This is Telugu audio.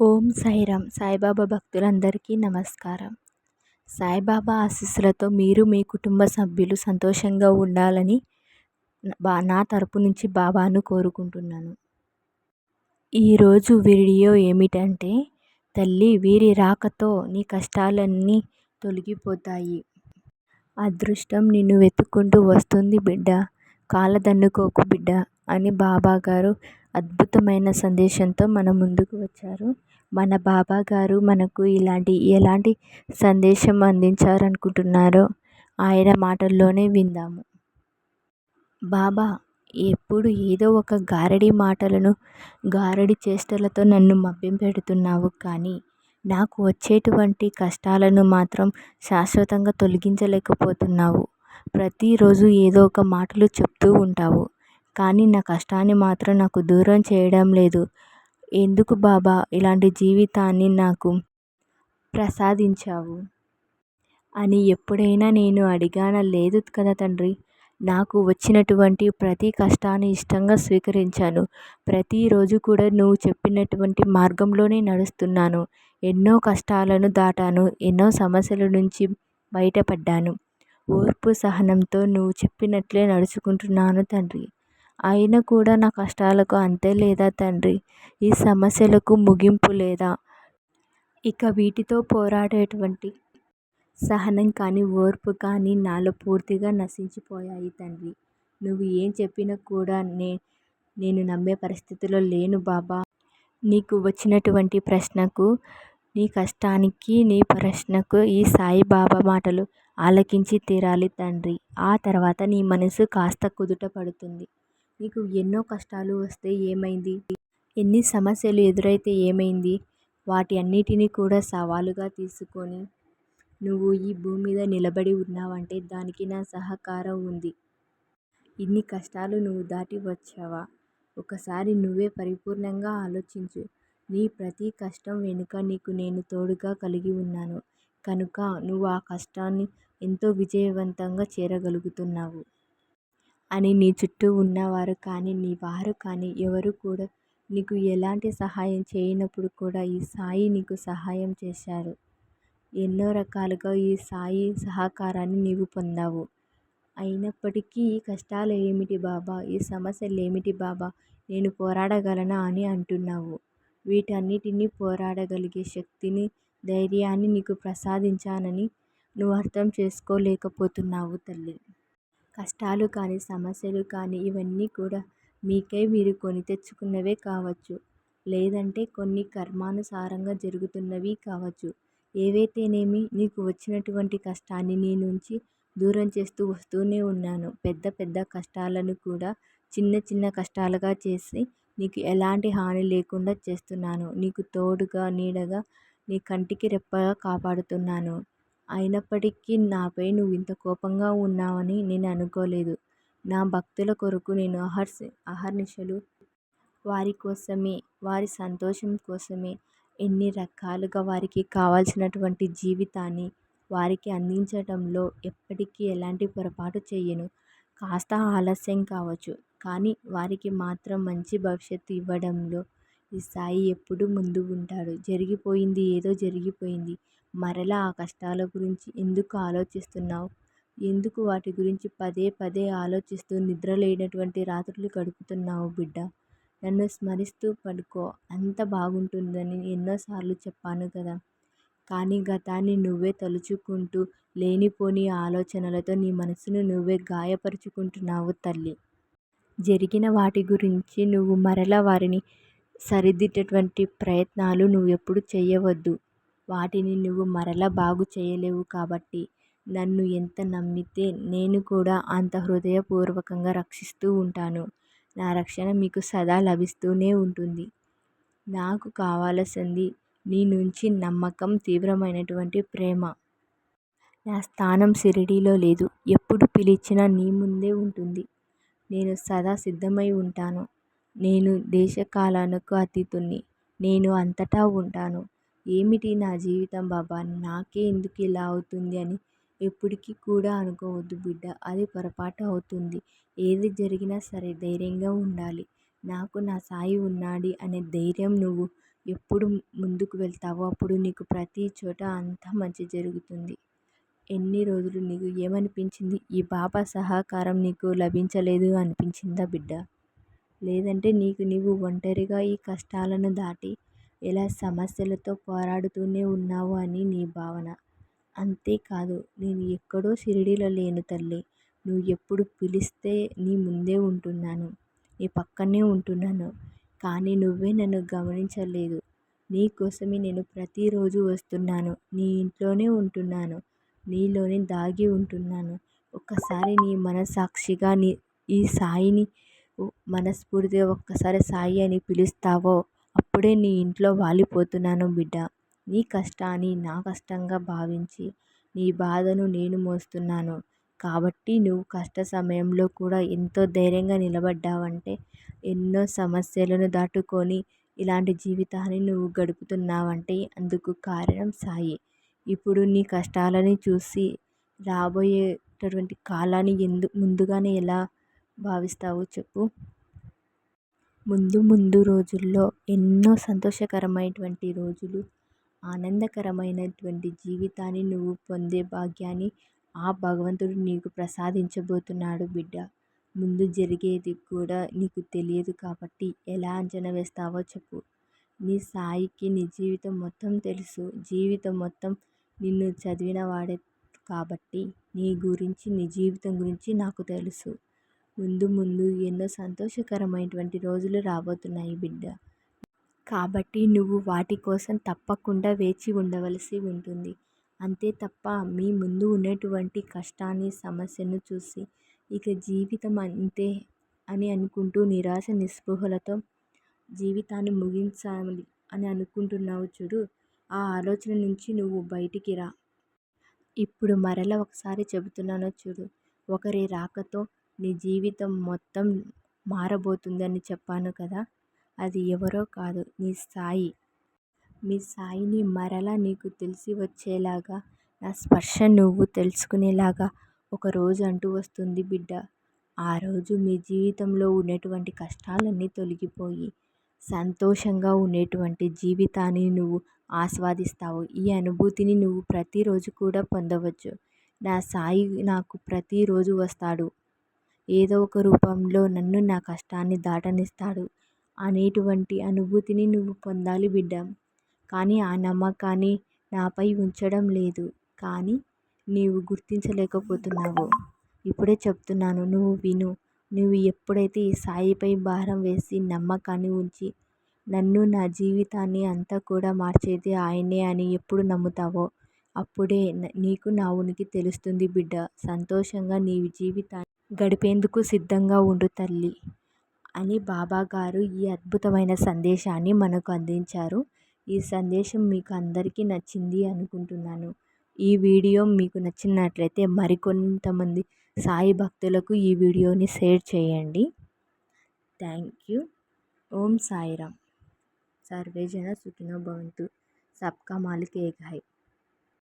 ఓం సాయిరామ్ సాయిబాబా భక్తులందరికీ నమస్కారం. సాయిబాబా ఆశీస్సులతో మీరు మీ కుటుంబ సభ్యులు సంతోషంగా ఉండాలని బా నా తరపు నుంచి బాబాను కోరుకుంటున్నాను. ఈరోజు వీడియో ఏమిటంటే తల్లి వీరి రాకతో నీ కష్టాలన్నీ తొలగిపోతాయి. అదృష్టం నిన్ను వెతుక్కుంటూ వస్తుంది బిడ్డ. కాలదన్నుకోకు బిడ్డ అని బాబాగారు అద్భుతమైన సందేశంతో మన ముందుకు వచ్చారు. మన బాబా గారు మనకు ఇలాంటి ఎలాంటి సందేశం అందించారనుకుంటున్నారో ఆయన మాటల్లోనే విందాము. బాబా ఎప్పుడు ఏదో ఒక గారడి మాటలను గారడి చేష్టలతో నన్ను మభ్యపెడుతున్నావు కానీ నాకు వచ్చేటువంటి కష్టాలను మాత్రం శాశ్వతంగా తొలగించలేకపోతున్నావు. ప్రతిరోజు ఏదో ఒక మాటలు చెప్తూ ఉంటావు. కానీ నా కష్టాన్ని మాత్రం నాకు దూరం చేయడం లేదు. ఎందుకు బాబా? ఇలాంటి జీవితాన్ని నాకు ప్రసాదించావు? అని ఎప్పుడైనా నేను అడిగానా? లేదు కదా తండ్రి. నాకు వచ్చినటువంటి ప్రతి కష్టాన్ని ఇష్టంగా స్వీకరించాను. ప్రతిరోజు కూడా నువ్వు చెప్పినటువంటి మార్గంలోనే నడుస్తున్నాను. ఎన్నో కష్టాలను దాటాను. ఎన్నో సమస్యల నుంచి బయటపడ్డాను. ఓర్పు సహనంతో నువ్వు చెప్పినట్లే నడుచుకుంటున్నాను తండ్రి. అయినా కూడా నా కష్టాలకు అంతే లేదా తండ్రి? ఈ సమస్యలకు ముగింపు లేదా? ఇక వీటితో పోరాడేటువంటి సహనం కానీ ఓర్పు కానీ నాలో పూర్తిగా నశించిపోయాయి తండ్రి. నువ్వు ఏం చెప్పినా కూడా నే నేను నమ్మే పరిస్థితిలో లేను బాబా. నీకు వచ్చినటువంటి ప్రశ్నకు నీ కష్టానికి నీ ప్రశ్నకు ఈ సాయిబాబా మాటలు ఆలకించి తీరాలి తండ్రి. ఆ తర్వాత నీ మనసు కాస్త కుదుట పడుతుంది. నీకు ఎన్నో కష్టాలు వస్తే ఏమైంది? ఎన్ని సమస్యలు ఎదురైతే ఏమైంది? వాటి అన్నిటినీ కూడా సవాలుగా తీసుకొని నువ్వు ఈ భూమి మీద నిలబడి ఉన్నావంటే దానికి నా సహకారం ఉంది. ఇన్ని కష్టాలు నువ్వు దాటి వచ్చావా? ఒకసారి నువ్వే పరిపూర్ణంగా ఆలోచించు. నీ ప్రతి కష్టం వెనుక నీకు నేను తోడుగా కలిగి ఉన్నాను. కనుక నువ్వు ఆ కష్టాన్ని ఎంతో విజయవంతంగా చేరగలుగుతున్నావు. అని నీ చుట్టూ ఉన్నవారు కానీ నీ వారు కానీ ఎవరు కూడా నీకు ఎలాంటి సహాయం చేయనప్పుడు కూడా ఈ సాయి నీకు సహాయం చేశారు. ఎన్నో రకాలుగా ఈ సాయి సహకారాన్ని నీవు పొందావు. అయినప్పటికీ ఈ కష్టాలు ఏమిటి బాబా? ఈ సమస్యలు ఏమిటి బాబా? నేను పోరాడగలనా అని అంటున్నావు. వీటన్నిటినీ పోరాడగలిగే శక్తిని ధైర్యాన్ని నీకు ప్రసాదించానని నువ్వు అర్థం చేసుకోలేకపోతున్నావు తల్లి. కష్టాలు కానీ సమస్యలు కానీ ఇవన్నీ కూడా మీకై మీరు కొని తెచ్చుకున్నవే కావచ్చు. లేదంటే కొన్ని కర్మానుసారంగా జరుగుతున్నవి కావచ్చు. ఏవైతేనేమి నీకు వచ్చినటువంటి కష్టాన్ని నీ నుంచి దూరం చేస్తూ వస్తూనే ఉన్నాను. పెద్ద పెద్ద కష్టాలను కూడా చిన్న చిన్న కష్టాలుగా చేసి నీకు ఎలాంటి హాని లేకుండా చేస్తున్నాను. నీకు తోడుగా నీడగా నీ కంటికి రెప్పగా కాపాడుతున్నాను. అయినప్పటికీ నాపై నువ్వు ఇంత కోపంగా ఉన్నావని నేను అనుకోలేదు. నా భక్తుల కొరకు నేను అహర్స అహర్నిశలు. వారి కోసమే వారి సంతోషం కోసమే ఎన్ని రకాలుగా వారికి కావాల్సినటువంటి జీవితాన్ని వారికి అందించడంలో ఎప్పటికీ ఎలాంటి పొరపాటు చేయను. కాస్త ఆలస్యం కావచ్చు కానీ వారికి మాత్రం మంచి భవిష్యత్తు ఇవ్వడంలో ఈ సాయి ఎప్పుడు ముందు ఉంటాడు. జరిగిపోయింది ఏదో జరిగిపోయింది. మరలా ఆ కష్టాల గురించి ఎందుకు ఆలోచిస్తున్నావు? ఎందుకు వాటి గురించి పదే పదే ఆలోచిస్తూ నిద్ర లేనటువంటి రాత్రులు గడుపుతున్నావు బిడ్డ? నన్ను స్మరిస్తూ పడుకో. అంత బాగుంటుందని ఎన్నోసార్లు చెప్పాను కదా. కానీ గతాన్ని నువ్వే తలుచుకుంటూ లేనిపోని ఆలోచనలతో నీ మనసును నువ్వే గాయపరుచుకుంటున్నావు తల్లి. జరిగిన వాటి గురించి నువ్వు మరలా వారిని సరిదిద్దేటువంటి ప్రయత్నాలు నువ్వు ఎప్పుడు చేయవద్దు వాటిని నువ్వు మరలా బాగు చేయలేవు కాబట్టి నన్ను ఎంత నమ్మితే నేను కూడా అంత హృదయపూర్వకంగా రక్షిస్తూ ఉంటాను. నా రక్షణ మీకు సదా లభిస్తూనే ఉంటుంది. నాకు కావలసింది నీ నుంచి నమ్మకం తీవ్రమైనటువంటి ప్రేమ. నా స్థానం షిరిడీలో లేదు. ఎప్పుడు పిలిచినా నీ ముందే ఉంటుంది. నేను సదా సిద్ధమై ఉంటాను. నేను దేశకాలాలకు అతీతుణ్ణి. నేను అంతటా ఉంటాను. ఏమిటి నా జీవితం బాబా? నాకే ఎందుకు ఇలా అవుతుంది అని ఎప్పటికీ కూడా అనుకోవద్దు బిడ్డ. అది పొరపాటు అవుతుంది. ఏది జరిగినా సరే ధైర్యంగా ఉండాలి. నాకు నా సాయి ఉన్నాడు అనే ధైర్యం నువ్వు ఎప్పుడు ముందుకు వెళ్తావో అప్పుడు నీకు ప్రతి చోట అంతా మంచి జరుగుతుంది. ఎన్ని రోజులు నీకు ఏమనిపించింది? ఈ బాబా సహకారం నీకు లభించలేదు అనిపించిందా బిడ్డ? లేదంటే నీకు నీవు ఒంటరిగా ఈ కష్టాలను దాటి ఇలా సమస్యలతో పోరాడుతూనే ఉన్నావు అని నీ భావన. అంతేకాదు నేను ఎక్కడో షిరిడీలో లేను తల్లి. నువ్వు ఎప్పుడు పిలిస్తే నీ ముందే ఉంటున్నాను. నీ పక్కనే ఉంటున్నాను. కానీ నువ్వే నన్ను గమనించలేదు. నీ కోసమే నేను ప్రతిరోజు వస్తున్నాను. నీ ఇంట్లోనే ఉంటున్నాను. నీలోనే దాగి ఉంటున్నాను. ఒక్కసారి నీ మనస్సాక్షిగా నీ ఈ సాయిని మనస్ఫూర్తిగా ఒక్కసారి సాయి అని పిలుస్తావో? అప్పుడే నీ ఇంట్లో వాలిపోతున్నాను బిడ్డ. నీ కష్టాన్ని నా కష్టంగా భావించి నీ బాధను నేను మోస్తున్నాను. కాబట్టి నువ్వు కష్ట సమయంలో కూడా ఎంతో ధైర్యంగా నిలబడ్డావంటే ఎన్నో సమస్యలను దాటుకొని ఇలాంటి జీవితాన్ని నువ్వు గడుపుతున్నావంటే అందుకు కారణం సాయి. ఇప్పుడు నీ కష్టాలని చూసి రాబోయేటటువంటి కాలాన్ని ఎందు ముందుగానే ఎలా భావిస్తావు చెప్పు. ముందు ముందు రోజుల్లో ఎన్నో సంతోషకరమైనటువంటి రోజులు ఆనందకరమైనటువంటి జీవితాన్ని నువ్వు పొందే భాగ్యాన్ని ఆ భగవంతుడు నీకు ప్రసాదించబోతున్నాడు బిడ్డ. ముందు జరిగేది కూడా నీకు తెలియదు కాబట్టి ఎలా అంచనా వేస్తావో చెప్పు. నీ సాయికి నీ జీవితం మొత్తం తెలుసు. జీవితం మొత్తం నిన్ను చదివిన వాడే కాబట్టి నీ గురించి నీ జీవితం గురించి నాకు తెలుసు. ముందు ముందు ఎన్నో సంతోషకరమైనటువంటి రోజులు రాబోతున్నాయి బిడ్డ. కాబట్టి నువ్వు వాటి కోసం తప్పకుండా వేచి ఉండవలసి ఉంటుంది. అంతే తప్ప మీ ముందు ఉన్నటువంటి కష్టాన్ని సమస్యను చూసి ఇక జీవితం అంతే అని అనుకుంటూ నిరాశ నిస్పృహలతో జీవితాన్ని ముగించాలి అని అనుకుంటున్నావు చూడు. ఆ ఆలోచన నుంచి నువ్వు బయటికి రా. ఇప్పుడు మరలా ఒకసారి చెబుతున్నానో చూడు. ఒకరి రాకతో నీ జీవితం మొత్తం మారబోతుందని చెప్పాను కదా అది ఎవరో కాదు నీ సాయి. మీ సాయిని మరలా నీకు తెలిసి వచ్చేలాగా నా స్పర్శ నువ్వు తెలుసుకునేలాగా ఒక రోజు అంటూ వస్తుంది బిడ్డ. ఆ రోజు మీ జీవితంలో ఉన్నటువంటి కష్టాలన్నీ తొలగిపోయి సంతోషంగా ఉండేటువంటి జీవితాన్ని నువ్వు ఆస్వాదిస్తావు. ఈ అనుభూతిని నువ్వు ప్రతిరోజు కూడా పొందవచ్చు. నా సాయి నాకు ప్రతిరోజు వస్తాడు. ఏదో ఒక రూపంలో నన్ను నా కష్టాన్ని దాటనిస్తాడు. అనేటువంటి అనుభూతిని నువ్వు పొందాలి బిడ్డ. కానీ ఆ నమ్మకాన్ని నాపై ఉంచడం లేదు. కానీ నీవు గుర్తించలేకపోతున్నావు. ఇప్పుడే చెప్తున్నాను నువ్వు విను. నువ్వు ఎప్పుడైతే ఈ సాయిపై భారం వేసి నమ్మకాన్ని ఉంచి నన్ను నా జీవితాన్ని అంతా కూడా మార్చేది ఆయనే అని ఎప్పుడు నమ్ముతావో అప్పుడే నీకు నా ఉనికి తెలుస్తుంది బిడ్డ. సంతోషంగా నీ జీవితాన్ని గడిపేందుకు సిద్ధంగా ఉండు తల్లి అని బాబా గారు ఈ అద్భుతమైన సందేశాన్ని మనకు అందించారు. ఈ సందేశం మీకు అందరికీ నచ్చింది అనుకుంటున్నాను. ఈ వీడియో మీకు నచ్చినట్లయితే మరికొంతమంది సాయి భక్తులకు ఈ వీడియోని షేర్ చేయండి. Thank you. ఓం సాయిరామ్. సర్వేజన సుఖినో భవంతు. సబ్కా మాలిక్ ఏక్ హై